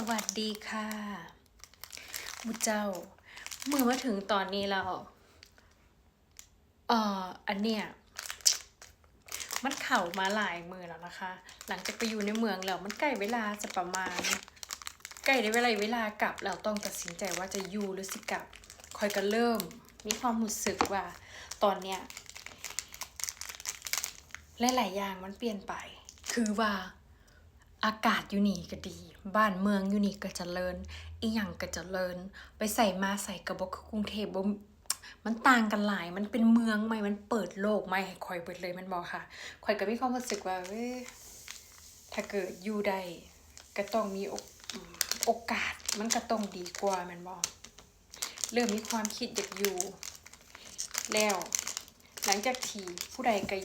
สวัสดีค่ะมุเจ้า เมื่อมาถึงตอนนี้แล้วเอ่ออันเนี้ยมันเข่ามาหลายมือแล้วนะคะ หลังจากไปอยู่ในเมืองแล้วมันใกล้เวลาจะประมาณ ใกล้ได้เวลาเวลากลับเราต้องตัดสินใจว่าจะอยู่หรือสิกลับคอยกันเริ่ม มีความรู้สึกว่าตอนเนี้ยหลายๆอย่างมันเปลี่ยนไป คือว่า อากาศอยู่นี่ก็ดี บ้านเมืองอยู่นี่ก็เจริญ อีหยังก็เจริญ ไปใส่มาใส่กระบอกกรุงเทพบ่มันต่างกันหลาย มันเป็นเมืองใหม่ มันเปิดโลกใหม่ให้คอยเปิดเลยมันบอกค่ะคอยก็มีความรู้สึกว่าเว้ถ้าเกิดอยู่ได้ก็ต้องมีโอกาส มันก็ต้องดีกว่ามันบอกเริ่มมีความคิดอยากอยู่ แล้ว หลังจากที่ผู้ใดก็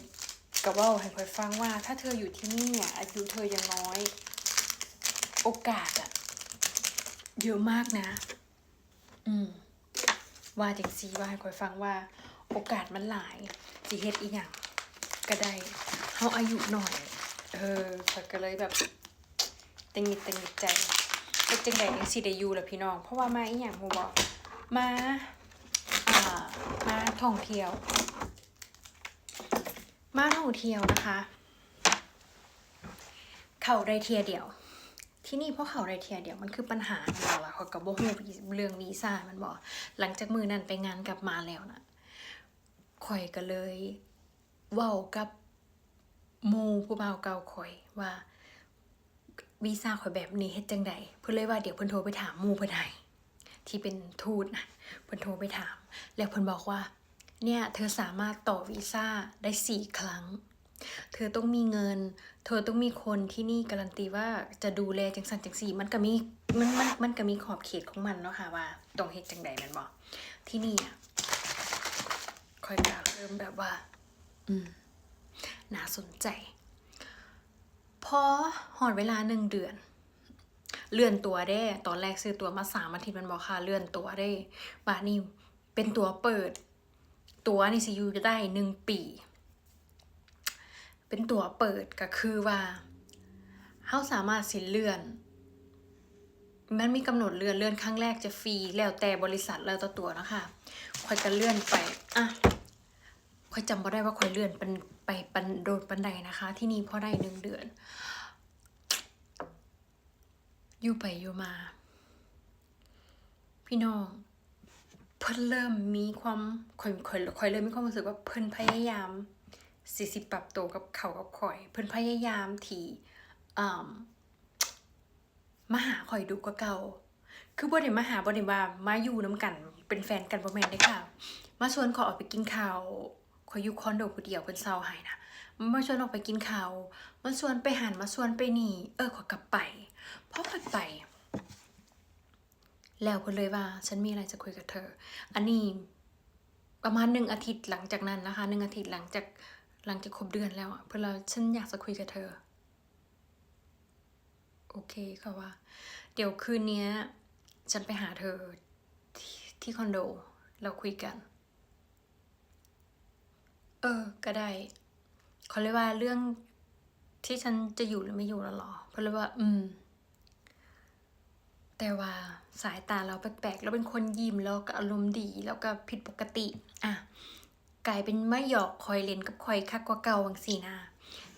ก็เว่าให้คอยฟังว่า ถ้าเธออยู่ที่นี่อะอายุเธอยังน้อย โอกาสอะเยอะมากนะ อืม ว่าจังซีว่าให้คอยฟังว่า โอกาสมันหลายสิเฮ็ดอีหยังก็ได้เฮาอายุหน่อย เออข้อยก็เลยแบบตังหิดตังหิดใจเป็นจังไดจังสิได้อยู่ล่ะพี่น้อง เพราะว่ามาอีหยังฮู้บ่มา อ่า มาท่องเที่ยว มาท่องเที่ยวนะคะ เข้าได้เทียเดียว ที่นี่เพราะเขาได้เทียเดียวมันคือปัญหาของเราละเขากับโบฮูเรื่องวีซ่ามันบอก หลังจากมือนั้นไปงานกลับมาแล้วนะข่อยก็เลยเว้ากับมูผู้บ่าวเก่าข่อยว่าวีซ่าข่อยแบบนี้เฮ็ดจังใดเพิ่นเลยว่าเดี๋ยวเพิ่นโทรไปถามมูเพิ่นให้ที่เป็นทูตนะเพิ่นโทรไปถาม แล้วเพิ่นบอกว่า เนี่ยเธอสามารถต่อวีซ่าได้สี่ครั้ง เธอต้องมีเงิน เธอต้องมีคนที่นี่การันตีว่าจะดูแลจังสันจังสี่มันก็มีมันมันมันก็มีขอบเขตของมันเนาะค่ะว่าตรงเฮ็ดจังใดมันบอกที่นี่อะคอยกาเริ่มแบบว่า อืมน่าสนใจ พอหอดเวลาหนึ่งเดือน เลื่อนตัวได้ ตอนแรกซื้อตัวมาสามอาทิตย์มันบอกค่ะเลื่อนตัวได้บานี่เป็นตัวเปิด ตัวนี่สิอยูจะได้หนึ่งปี เป็นตัวเปิดก็คือว่าเขาสามารถสินเลื่อน มันมีกำหนดเลื่อนเลื่อนครั้งแรกจะฟรีแล้วแต่บริษัทแล้วแต่ตัวนะคะคอยจะเลื่อนไปอะคอยจำบ่ได้ว่าคอยเลื่อนเป็นไปปันโดนปันใดนะคะ ที่นี่พอได้หนึ่งเดือนอยู่ไปอยู่มา พี่น้อง เพิ่นเริ่มมีความคอยคอยคอยเริ่มมีความรู้สึกว่าเพิ่นพยายามสิสิปรับตัวกับเขากับข่อย เพิ่นพยายามที่อ่ามาหาข่อยดูกว่าเก่า คือบ่ได้มาหาบ่ได้ว่ามาอยู่น้ำกัน เป็นแฟนกันบ่แม่นเด้ค่ะ มาชวนขอยออกไปกินข้าวขอยอยู่คอนโดผู้เดียวเพิ่นเซาให้นะมาชวนออกไปกินข้าวมาชวนไปหันมาชวนไปนี่ เออขอยกลับไปพอขอยไป แล้วเพิ่นเลยว่า ฉันมีอะไรจะคุยกับเธอ อันนี้ประมาณหนึ่งอาทิตย์หลังจากนั้นนะคะหนึ่งอาทิตย์หลังจากหลังจากครบเดือนแล้วอะเพื่อเราฉันอยากจะคุยกับเธอ โอเคค่ะว่า เดี๋ยวคืนนี้ฉันไปหาเธอที่ที่คอนโด เราคุยกัน เออ ก็ได้เขาเรียกว่าเรื่องที่ฉันจะอยู่หรือไม่อยู่แล้วหรอ เพราะเลยว่า อืม แต่ว่าสายตาเราแปลกๆแล้วเป็นคนยิ้มแล้วก็อารมณ์ดีแล้วก็ผิดปกติ อะ กลายเป็นไม่หยอกคอยเล่นกับคอยคักกว่าเก่าวังสีนา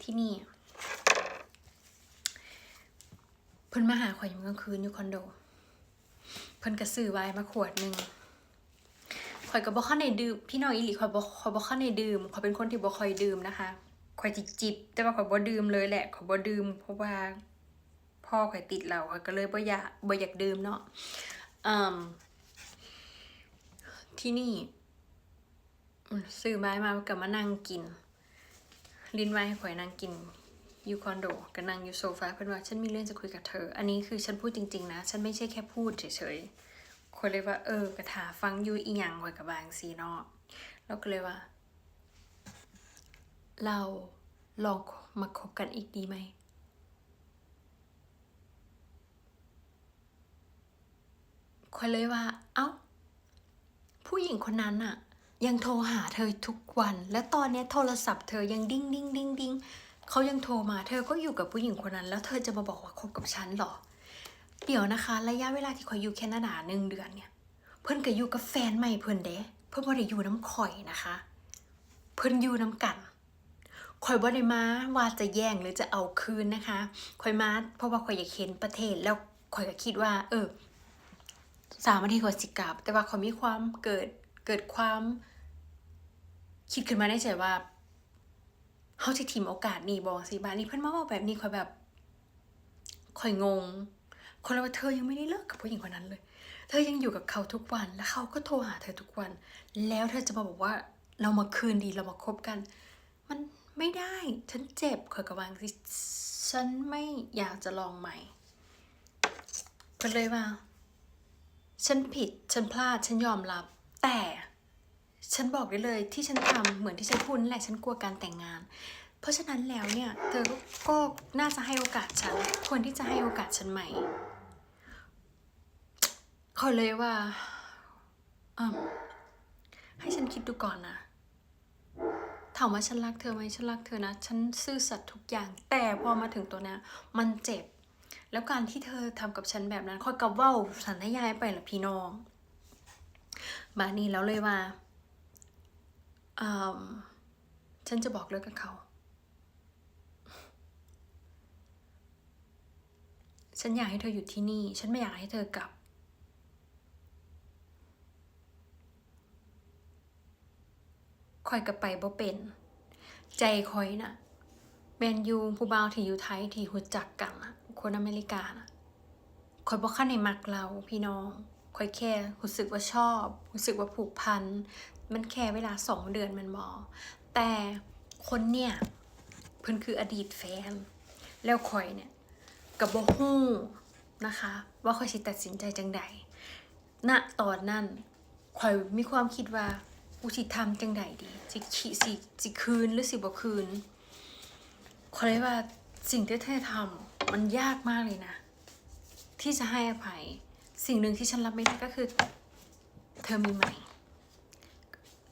ที่นี่เพิ่นมาหาคอยอยู่กลางคืนอยู่คอนโด เพิ่นก็ซื้อไว้มาขวดหนึ่งคอยก็บ่ค่อยในดื่มพี่น้องอีหลีคอยบ่คอยบ่ค่อยในดื่มคอยเป็นคนที่บ่ค่อยดื่มนะคะคอยจิบจิบแต่ว่าคอยบ่ดื่มเลยแหละคอยบ่ดื่มเพราะว่า พ่อข่อยติดเหล้าข่อยก็เลยบ่อยากบ่อยากดื่มเนาะอที่นี่อืมซื้อไม้มาก็มานั่งกิน ลิ้นไว้ให้ข่อยนั่งกินอยู่คอนโดก็นั่งอยู่โซฟาเพื่อนว่าฉันมีเรื่องจะคุยกับเธอ อันนี้คือฉันพูดจริง ๆ นะ ฉันไม่ใช่แค่พูดเฉยๆคนเลยว่า เออกระถาฟังอยู่อีหยังข่อยกับบางซีเนาะแล้วก็เลยว่า เราลองมาคบกันอีกดีไหม คอยเลยว่า เอ้า ผู้หญิงคนนั้นอะยังโทรหาเธอทุกวัน และตอนนี้โทรศัพท์เธอยังดิ้งดิ้งดิ้งดิ้งเขายังโทรมา เธอก็อยู่กับผู้หญิงคนนั้น แล้วเธอจะมาบอกว่าคบกับฉันหรอ เดี๋ยวนะคะ ระยะเวลาที่ข่อยอยู่แคนาดาหนึ่งเดือนเนี่ย เพิ่อนก็อยู่กับแฟนใหม่เพิ่อนเด้เพิ่อนบ่ได้อยู่น้ำข่อยนะคะ เพิ่อนอยู่น้ำกันข่อยบ่ได้มาว่าจะแย่งหรือจะเอาคืนนะคะข่อยมาเพราะว่าข่อยอยากเห็นประเทศแล้วข่อยก็คิดว่า เออ สามนาทีข่อยสิกลับ แต่ว่าข่อยมีความเกิดเกิดความ คิดขึ้นมาในใจว่าเฮาสิทิมโอกาสนี่บ่สิบาดนี้เพิ่อนมาเว้าแบบนี้ข่อยแบบข่อยงง คนเลยว่าเธอยังไม่ได้เลิกกับผู้หญิงคนนั้นเลย เธอยังอยู่กับเขาทุกวัน แล้วเขาก็โทรหาเธอทุกวัน แล้วเธอจะมาบอกว่าเรามาคืนดีเรามาคบกัน มันไม่ได้ ฉันเจ็บข่อยกระวังสิฉันไม่อยากจะลองใหม่ก็เลยว่า ฉันผิด ฉันพลาด ฉันยอมรับ แต่ ฉันบอกได้เลยที่ฉันทำเหมือนที่ฉันพูดนั่นแหละ ฉันกลัวการแต่งงาน เพราะฉะนั้นแล้วเนี่ย เธอก็ก็น่าจะให้โอกาสฉัน ควรที่จะให้โอกาสฉันใหม่ขอเลยว่าอืมให้ฉันคิดดูก่อนนะถามว่าฉันรักเธอไหมฉันรักเธอนะ ฉันซื่อสัตย์ทุกอย่าง แต่พอมาถึงตัวเนี้ยมันเจ็บ แล้วการที่เธอทำกับฉันแบบนั้นคอยกับเว่าสันให้ยายไปละพี่น้องบานี้แล้วเลยว่าฉันจะบอกเลิกกับเขา ฉันอยากให้เธออยู่ที่นี่ ฉันไม่อยากให้เธอกลับ คอยกับไปบ่เป็น ใจคอยน่ะ แมนยูผู้บ่าวที่อยู่ไทยที่หูจักกันน่ะ คนอเมริกาคอยบ่คันในมักเราพี่น้องคอยแค่รู้สึกว่าชอบรู้สึกว่าผูกพัน มันแค่เวลาสองเดือนมันบอแต่คนเนี่ยเพิ่นคืออดีตแฟน แล้วคอยเนี่ยกับบ่ฮู้นะคะ ว่าข่อยสิตัดสินใจจังใดณตอนนั้นข่อยมีความคิดว่ากูสิทำจังใดดีสิขีสิสิคืนหรือสิบ่คืนข่อยเลยว่าสิ่งที่เธอทำ มันยากมากเลยนะ ที่จะให้อภัย สิ่งหนึ่งที่ฉันรับไม่ได้ก็คือ เธอมีใหม่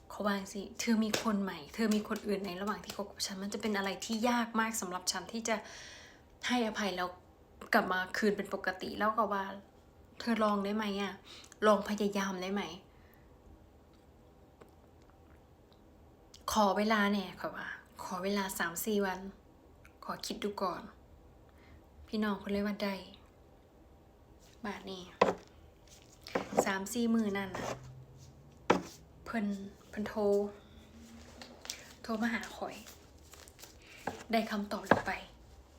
เขาว่าสิเธอมีคนใหม่ เธอมีคนอื่นในระหว่างที่คบกับฉันมันจะเป็นอะไรที่ยากมากสำหรับฉันที่จะให้อภัยแล้วกลับมาคืนเป็นปกติแล้วก็ว่า เธอลองได้ไหมอะลองพยายามได้ไหม ขอเวลาเนี่ยค่ะว่า ขอเวลาสามสี่วัน ขอคิดดูก่อน พี่น้องคนเลยว่าได้บาทนี่สามสี่มือนั่นน่ะเพิ่นเพิ่นโทร โทรมาหาข่อย ได้คำตอบหรือไป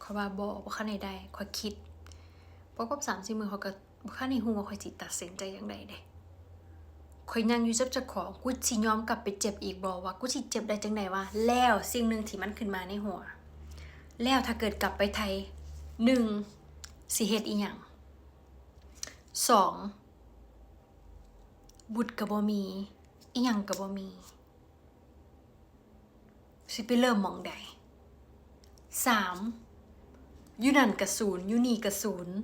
ขอยว่าบอกว่าข้าในได้ขอยคิดเพราะกับสามสี่มือเขาก็ข้าในหูว่าขอยสิตัดสินใจอย่างใดเด้ข่อยยังอยู่จับจะของกูสิยอมกลับไปเจ็บอีกบอว่ากูสิเจ็บได้จังใดวะแล้วสิ่งหนึ่งที่มันขึ้นมาในหัว แล้วถ้าเกิดกลับไปไทย หนึ่งสิเฮ็ดอีหยังสองบุตรกับบมีอีหยังกับบมี สิไปเริ่มมองใดสามยูนันกระศูนย์ยูนี่กระศูนย์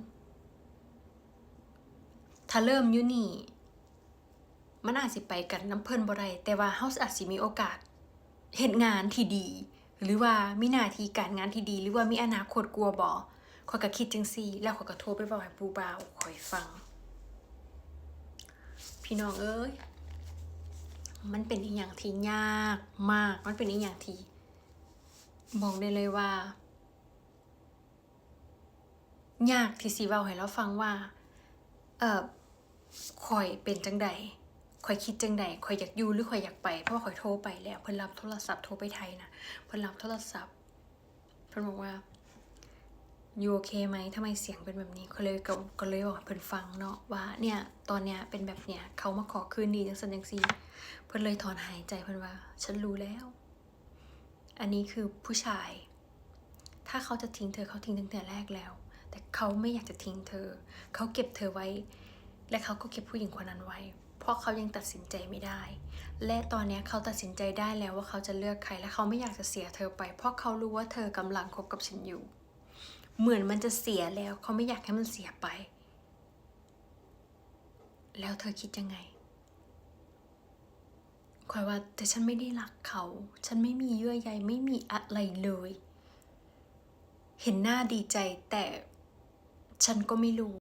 ถ้าเริ่มยูนี่มันอาจสิไปกันน้ำเพิ่นบ่ได้แต่ว่าเฮาอาจสิมีโอกาสเฮ็ดงานที่ดี หรือว่ามีหน้าที่การงานที่ดี หรือว่ามีอนาคตกลัวบ่ ข้อยก็คิดจังซี่ แล้วข้อยก็โทรไปบอกให้ปูบ่าวข้อยฟัง พี่น้องเอ้ย มันเป็นอีหยังที่ยากมาก มันเป็นอีหยังที่บอกได้เลยว่า ยากที่สิเว้าให้เราฟังว่า เออข่อยเป็นจังใดข่อยคิดจังใดข่อยอยากอยู่หรือข่อยอยากไป เพราะว่าข่อยโทรไปแล้ว เพิ่นรับโทรศัพท์โทรไปไทยนะ เพิ่นรับโทรศัพท์ เพิ่นบอกว่า ยูโอเคไหมทำไมเสียงเป็นแบบนี้ก็เลยก็ก็เลยบอกเพิ่นฟังเนาะว่าเนี่ยตอนเนี้ยเป็นแบบเนี้ยเขามาขอคืนดีจังซั่นจังซีเพิ่นเลยถอนหายใจเพิ่นว่า ฉันรู้แล้ว อันนี้คือผู้ชาย ถ้าเขาจะทิ้งเธอเขาทิ้งตั้งแต่แรกแล้ว แต่เขาไม่อยากจะทิ้งเธอ เขาเก็บเธอไว้ และเขาก็เก็บผู้หญิงคนนั้นไว้ เพราะเขายังตัดสินใจไม่ได้ และตอนเนี้ยเขาตัดสินใจได้แล้วว่าเขาจะเลือกใครและเขาไม่อยากจะเสียเธอไป เพราะเขารู้ว่าเธอกำลังคบกับฉันอยู่ เหมือนมันจะเสียแล้วเขาไม่อยากให้มันเสียไป แล้วเธอคิดยังไงคอยว่าแต่ฉันไม่ได้รักเขา ฉันไม่มีเยื่อใยไม่มีอะไรเลย เห็นหน้าดีใจแต่ฉันก็ไม่รู้